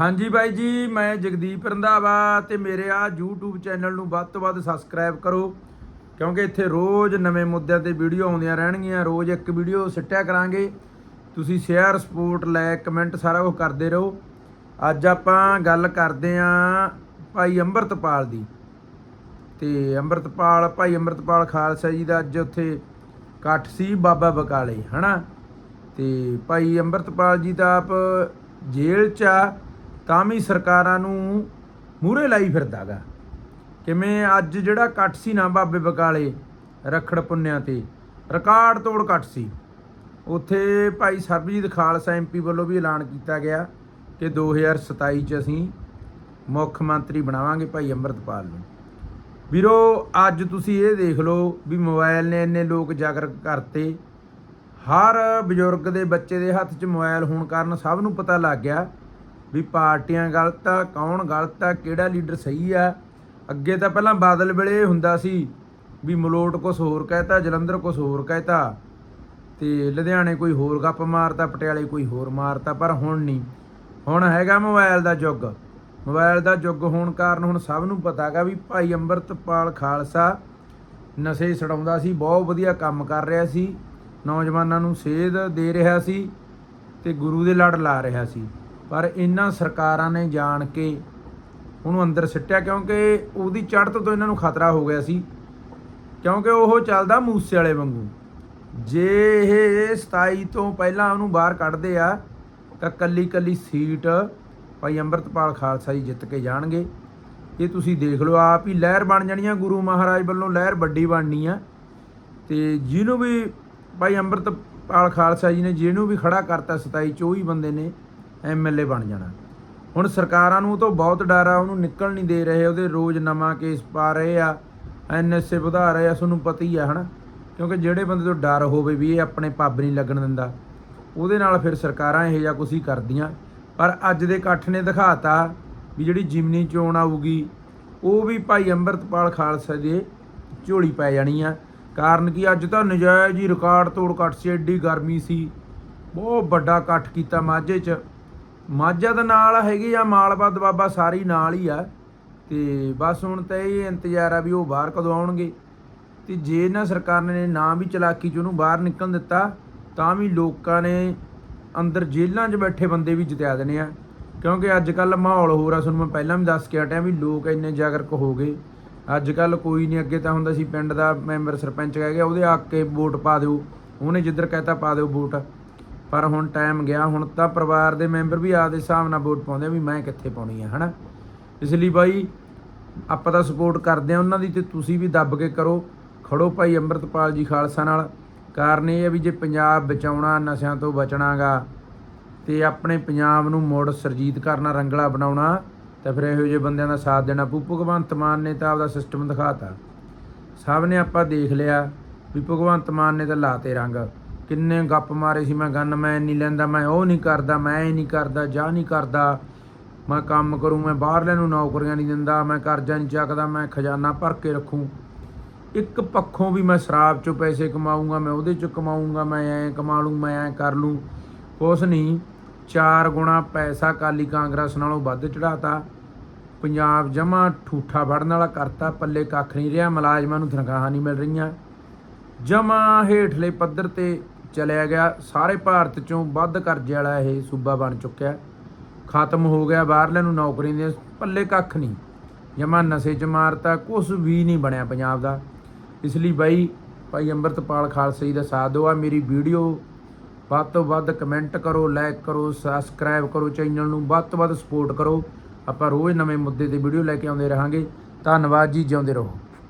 ਹਾਂਜੀ ਬਾਈ ਜੀ, ਮੈਂ ਜਗਦੀਪ ਰੰਧਾਵਾ ਤੇ ਮੇਰੇ ਆ YouTube ਚੈਨਲ ਨੂੰ ਵੱਧ ਤੋਂ ਵੱਧ ਸਬਸਕ੍ਰਾਈਬ ਕਰੋ, ਕਿਉਂਕਿ ਇੱਥੇ ਰੋਜ਼ ਨਵੇਂ ਮੁੱਦਿਆਂ ਤੇ ਵੀਡੀਓ ਆਉਂਦੀਆਂ ਰਹਿਣਗੀਆਂ, ਰੋਜ਼ ਇੱਕ ਵੀਡੀਓ ਸਿੱਟਿਆ ਕਰਾਂਗੇ। ਤੁਸੀਂ ਸ਼ੇਅਰ ਸਪੋਰਟ ਲਾਇਕ ਕਮੈਂਟ ਸਾਰਾ ਕੁਝ ਕਰਦੇ ਰਹੋ। ਅੱਜ ਆਪਾਂ ਗੱਲ ਕਰਦੇ ਆਂ ਭਾਈ ਅੰਮ੍ਰਿਤਪਾਲ ਦੀ। ਤੇ ਅੰਮ੍ਰਿਤਪਾਲ, ਭਾਈ ਅੰਮ੍ਰਿਤਪਾਲ ਖਾਲਸਾ ਜੀ ਦਾ ਅੱਜ ਉੱਥੇ ਇਕੱਠ ਸੀ ਬਾਬਾ ਬਕਾਲੇ, ਹਨਾ? ਤੇ ਭਾਈ ਅੰਮ੍ਰਿਤਪਾਲ ਜੀ ਦਾ ਆਪ ਜੇਲ੍ਹ 'ਚ ਆ। ਤਾਂ ਵੀ ਸਰਕਾਰਾਂ ਨੂੰ ਮੂਹਰੇ ਲਾਈ ਫਿਰਦਾਗਾ। ਕਿਵੇਂ ਅੱਜ ਜਿਹੜਾ ਇਕੱਠ ਸੀ ਨਾ ਬਾਬੇ ਬਕਾਲੇ, ਰਖੜ ਪੁੰਨਿਆਂ ਤੇ, ਰਿਕਾਰਡ ਤੋੜ ਇਕੱਠ ਸੀ। ਉੱਥੇ ਭਾਈ ਸਰਬਜੀਤ ਖਾਲਸਾ ਐਮਪੀ ਵੱਲੋਂ ਵੀ ਐਲਾਨ ਕੀਤਾ ਗਿਆ ਕਿ 2027 ਚ ਅਸੀਂ ਮੁੱਖ ਮੰਤਰੀ ਬਣਾਵਾਂਗੇ ਭਾਈ ਅੰਮ੍ਰਿਤਪਾਲ ਨੂੰ। ਵੀਰੋ, ਅੱਜ ਤੁਸੀਂ ਇਹ ਦੇਖ ਲਓ ਵੀ ਮੋਬਾਈਲ ਨੇ ਇੰਨੇ ਲੋਕ ਜਾਗਰਕ ਕਰਤੇ। ਹਰ ਬਜ਼ੁਰਗ ਦੇ ਬੱਚੇ ਦੇ ਹੱਥ 'ਚ ਮੋਬਾਈਲ ਹੋਣ ਕਾਰਨ ਸਭ ਨੂੰ ਪਤਾ ਲੱਗ ਗਿਆ ਵੀ ਪਾਰਟੀਆਂ ਗਲਤ ਆ, ਕੌਣ ਗਲਤ ਆ, ਕਿਹੜਾ ਲੀਡਰ ਸਹੀ ਆ। ਅੱਗੇ ਤਾਂ ਪਹਿਲਾਂ ਬਾਦਲ ਵੇਲੇ ਹੁੰਦਾ ਸੀ ਵੀ ਮਲੋਟ ਕੁਝ ਹੋਰ ਕਹਿਤਾ, ਜਲੰਧਰ ਕੁਝ ਹੋਰ ਕਹਿਤਾ ਤੇ ਲੁਧਿਆਣੇ ਕੋਈ ਹੋਰ ਗੱਪ ਮਾਰਤਾ, ਪਟਿਆਲੇ ਕੋਈ ਹੋਰ ਮਾਰਤਾ, ਪਰ ਹੁਣ ਨਹੀਂ। ਹੁਣ ਹੈਗਾ ਮੋਬਾਈਲ ਦਾ ਯੁੱਗ। ਮੋਬਾਈਲ ਦਾ ਯੁੱਗ ਹੋਣ ਕਾਰਨ ਹੁਣ ਸਭ ਨੂੰ ਪਤਾ ਪਤਾਗਾ ਵੀ ਭਾਈ ਅੰਮ੍ਰਿਤਪਾਲ ਖਾਲਸਾ ਨਸ਼ੇ ਛਡਾਉਂਦਾ ਸੀ, ਬਹੁਤ ਵਧੀਆ ਕੰਮ ਕਰ ਰਿਹਾ ਸੀ, ਨੌਜਵਾਨਾਂ ਨੂੰ ਸੇਧ ਦੇ ਰਿਹਾ ਸੀ ਤੇ ਗੁਰੂ ਦੇ ਲੜ ਲਾ ਰਿਹਾ ਸੀ। ਪਰ ਇਹਨਾਂ ਸਰਕਾਰਾਂ ਨੇ ਜਾਣ ਕੇ ਉਹਨੂੰ ਅੰਦਰ ਸਿੱਟਿਆ ਕਿਉਂਕਿ ਉਹਦੀ ਚੜ੍ਹਤ ਤੋਂ ਇਹਨਾਂ ਨੂੰ ਖਤਰਾ ਹੋ ਗਿਆ ਸੀ। ਕਿਉਂਕਿ ਉਹ ਚੱਲਦਾ ਮੂਸੇ ਵਾਲੇ ਵਾਂਗੂ। ਜੇ ਇਹ 27 ਤੋਂ ਪਹਿਲਾਂ ਉਹਨੂੰ ਬਾਹਰ ਕੱਢਦੇ ਆ, ਤਾਂ ਕੱਲੀ ਕੱਲੀ ਸੀਟ ਭਾਈ ਅੰਮ੍ਰਿਤਪਾਲ ਖਾਲਸਾ ਜੀ ਜਿੱਤ ਕੇ ਜਾਣਗੇ। ਇਹ ਤੁਸੀਂ ਦੇਖ ਲਓ, ਆਪ ਹੀ ਲਹਿਰ ਬਣ ਜਾਣੀ ਆ ਗੁਰੂ ਮਹਾਰਾਜ ਵੱਲੋਂ ਲਹਿਰ ਵੱਡੀ ਬਣਨੀ ਆ। ਤੇ ਜਿਹਨੂੰ ਵੀ ਭਾਈ ਅੰਮ੍ਰਿਤਪਾਲ ਖਾਲਸਾ ਜੀ ਨੇ, ਜਿਹਨੂੰ ਵੀ ਖੜਾ ਕਰਤਾ 27 ਚ ਉਹੀ ਬੰਦੇ ਨੇ ਐਮਐਲਏ ਬਣ ਜਾਣਾ। ਹੁਣ ਸਰਕਾਰਾਂ ਨੂੰ ਉਹ ਤੋਂ ਬਹੁਤ ਡਰ ਆ, ਉਹਨੂੰ ਨਿਕਲ ਨਹੀਂ ਦੇ ਰਹੇ, ਉਹਦੇ ਰੋਜ਼ ਨਵਾਂ ਕੇਸ ਪਾ ਰਹੇ ਆ ਐਨਐਸਏ ਵਧਾ ਰਹੇ ਆ, ਤੁਹਾਨੂੰ ਪਤਾ ਹੀ ਆ, ਹਨਾ? ਕਿਉਂਕਿ ਜਿਹੜੇ ਬੰਦੇ ਤੋਂ ਡਰ ਹੋਵੇ ਵੀ ਇਹ ਆਪਣੇ ਪੱਬ ਨਹੀਂ ਲੱਗਣ ਦਿੰਦਾ, ਉਹਦੇ ਨਾਲ ਫਿਰ ਸਰਕਾਰਾਂ ਇਹੋ ਜਿਹਾ ਕੁਝ ਹੀ ਕਰਦੀਆਂ। ਪਰ ਅੱਜ ਦੇ ਇਕੱਠ ਨੇ ਦਿਖਾਤਾ ਵੀ ਜਿਹੜੀ ਜਿਮਨੀ ਚੋਣ ਆਊਗੀ, ਉਹ ਵੀ ਭਾਈ ਅੰਮ੍ਰਿਤਪਾਲ ਖਾਲਸਾ ਦੇ ਝੋਲੀ ਪੈ ਜਾਣੀ ਆ। ਕਾਰਨ ਕਿ? ਅੱਜ ਤਾਂ ਨਜਾਇਜ਼ ਹੀ ਰਿਕਾਰਡ ਤੋੜ ਕੱਟ ਸੀ, ਐਡੀ ਗਰਮੀ ਸੀ। ਬਹੁਤ ਵੱਡਾ ਇਕੱਠ ਕੀਤਾ ਮਾਝੇ 'ਚ। ਮਾਝਾ ਦੇ ਨਾਲ ਹੈਗੀ ਆ, ਮਾਲਵਾ ਦਬਾਬਾ ਸਾਰੀ ਨਾਲ ਹੀ ਆ। ਤੇ ਬਸ ਹੁਣ ਤਾਂ ਇਹ ਇੰਤਜ਼ਾਰ ਆ ਵੀ ਉਹ ਬਾਹਰ ਕਦੋਂ ਆਉਣਗੇ। ਤੇ ਜੇ ਨਾ ਸਰਕਾਰ ਨੇ ਨਾ ਵੀ ਚਲਾਕੀ ਚ ਉਹਨੂੰ ਬਾਹਰ ਨਿਕਲਣ ਦਿੱਤਾ, ਤਾਂ ਵੀ ਲੋਕਾਂ ਨੇ ਅੰਦਰ ਜੇਲ੍ਹਾਂ 'ਚ ਬੈਠੇ ਬੰਦੇ ਵੀ ਜਿਤਿਆ ਦੇਣੇ ਆ। ਕਿਉਂਕਿ ਅੱਜ ਕੱਲ ਮਾਹੌਲ ਹੋਰ ਆ, ਤੁਹਾਨੂੰ ਮੈਂ ਪਹਿਲਾਂ ਵੀ ਦੱਸ ਕੇ ਹਟਿਆ ਵੀ ਲੋਕ ਇੰਨੇ ਜਾਗਰੂਕ ਹੋ ਗਏ। ਅੱਜ ਕੱਲ ਕੋਈ ਨਹੀਂ, ਅੱਗੇ ਤਾਂ ਹੁੰਦਾ ਸੀ ਪਿੰਡ ਦਾ ਮੈਂਬਰ ਸਰਪੰਚ ਕਹਿ ਗਿਆ, ਉਹਦੇ ਆ ਕੇ ਵੋਟ ਪਾ ਦਿਓ, ਉਹਨੇ ਜਿੱਧਰ ਕਹਤਾ ਪਾ ਦਿਓ ਵੋਟ। ਪਰ ਹੁਣ ਟਾਈਮ ਗਿਆ, ਹੁਣ ਤਾਂ ਪਰਿਵਾਰ ਦੇ ਮੈਂਬਰ ਵੀ ਆਪਦੇ ਹਿਸਾਬ ਨਾਲ ਵੋਟ ਪਾਉਂਦੇ ਆ ਵੀ ਮੈਂ ਕਿੱਥੇ ਪਾਉਣੀ ਆ, ਹਨਾ? ਇਸ ਲਈ ਬਾਈ, ਆਪਾਂ ਤਾਂ ਸਪੋਰਟ ਕਰਦੇ ਆ ਉਹਨਾਂ ਦੀ ਤੇ ਤੁਸੀਂ ਵੀ ਦੱਬ ਕੇ ਕਰੋ। ਖੜੋ ਭਾਈ ਅੰਮ੍ਰਿਤਪਾਲ ਜੀ ਖਾਲਸਾ ਨਾਲ। ਕਾਰਨ ਇਹ ਹੈ ਵੀ ਜੇ ਪੰਜਾਬ ਬਚਾਉਣਾ, ਨਸ਼ਿਆਂ ਤੋਂ ਬਚਣਾਗਾ ਤੇ ਆਪਣੇ ਪੰਜਾਬ ਨੂੰ ਮੁੜ ਸਰਜੀਤ ਕਰਨਾ ਰੰਗਲਾ ਬਣਾਉਣਾ, ਤਾਂ ਫਿਰ ਇਹੋ ਜਿਹੇ ਬੰਦਿਆਂ ਦਾ ਸਾਥ ਦੇਣਾ। ਪੂ ਭਗਵੰਤ ਮਾਨ ਨੇ ਤਾਂ ਆਪਦਾ ਸਿਸਟਮ ਦਿਖਾਤਾ। ਸਭ ਨੇ ਆਪਾਂ ਦੇਖ ਲਿਆ ਵੀ ਭਗਵੰਤ ਮਾਨ ਨੇ ਤਾਂ ਲਾਤੇ ਰੰਗ। ਕਿੰਨੇ ਗੱਪ ਮਾਰੇ ਸੀ ਮੈਂ ਗਨ, ਮੈਂ ਨਹੀਂ ਲੈਂਦਾ, ਮੈਂ ਉਹ ਨਹੀਂ ਕਰਦਾ, ਮੈਂ ਇਹ ਨਹੀਂ ਕਰਦਾ, ਜਾ ਨਹੀਂ ਕਰਦਾ। ਮੈਂ ਕੰਮ ਕਰੂੰ, ਮੈਂ ਬਾਹਰਲਿਆਂ ਨੂੰ ਨੌਕਰੀਆਂ ਨਹੀਂ ਦਿੰਦਾ, ਮੈਂ ਕਰਜ਼ਾ ਨਹੀਂ ਚੱਕਦਾ, ਮੈਂ ਖਜ਼ਾਨਾ ਭਰ ਕੇ ਰੱਖੂੰ। ਇੱਕ ਪੱਖੋਂ ਵੀ ਮੈਂ ਸ਼ਰਾਬ ਚੋਂ ਪੈਸੇ ਕਮਾਊਂਗਾ, ਮੈਂ ਉਹਦੇ ਚੋਂ ਕਮਾਊਂਗਾ, ਮੈਂ ਐਂ ਕਮਾ ਲੂੰ, ਮੈਂ ਐਂ ਕਰ ਲੂੰ। ਕੁਛ ਨਹੀਂ, ਚਾਰ ਗੁਣਾ ਪੈਸਾ ਕਾਲੀ ਕਾਂਗਰਸ ਨਾਲੋਂ ਵੱਧ ਚੜਾਤਾ ਪੰਜਾਬ ਜਮਾ ਠੂਠਾ ਵੜਨ ਵਾਲਾ ਕਰਤਾ, ਪੱਲੇ ਕੱਖ ਨਹੀਂ ਰਿਹਾ, ਮੁਲਾਜ਼ਮਾਂ ਨੂੰ ਤਨਖਾਹਾਂ ਨਹੀਂ ਮਿਲ ਰਹੀਆਂ। ਜਮਾ ਹੇਠਲੇ ਪੱਧਰ ਤੇ ਚਲਿਆ ਗਿਆ। ਸਾਰੇ ਭਾਰਤ ਚੋਂ ਵੱਧ ਕਰਜ਼ੇ ਵਾਲਾ ਇਹ ਸੂਬਾ ਬਣ ਚੁੱਕਿਆ। ਖਤਮ ਹੋ ਗਿਆ। ਬਾਹਰਲਿਆਂ ਨੂੰ ਨੌਕਰੀ ਦੇ ਪੱਲੇ ਕੱਖ ਨਹੀਂ। ਜਮਾ ਨਸ਼ੇ ਚ ਮਾਰਤਾ ਕੁਝ ਵੀ ਨਹੀਂ ਬਣਿਆ ਪੰਜਾਬ ਦਾ। ਇਸ ਲਈ ਬਾਈ, ਭਾਈ ਅੰਮ੍ਰਿਤਪਾਲ ਖਾਲਸਾ ਜੀ ਦਾ ਸਾਥ ਦਿਓ। ਆ ਮੇਰੀ ਵੀਡੀਓ। ਵੱਧ ਤੋਂ ਵੱਧ ਕਮੈਂਟ ਕਰੋ ਲਾਈਕ ਕਰੋ ਸਬਸਕ੍ਰਾਈਬ ਕਰੋ ਚੈਨਲ ਨੂੰ। ਵੱਧ ਤੋਂ ਵੱਧ ਸਪੋਰਟ ਕਰੋ। ਆਪਾਂ ਰੋਜ਼ ਨਵੇਂ ਮੁੱਦੇ ਤੇ ਵੀਡੀਓ ਲੈ ਕੇ ਆਉਂਦੇ ਰਹਾਂਗੇ। ਧੰਨਵਾਦ ਜੀ, ਜਿਉਂਦੇ ਰਹੋ।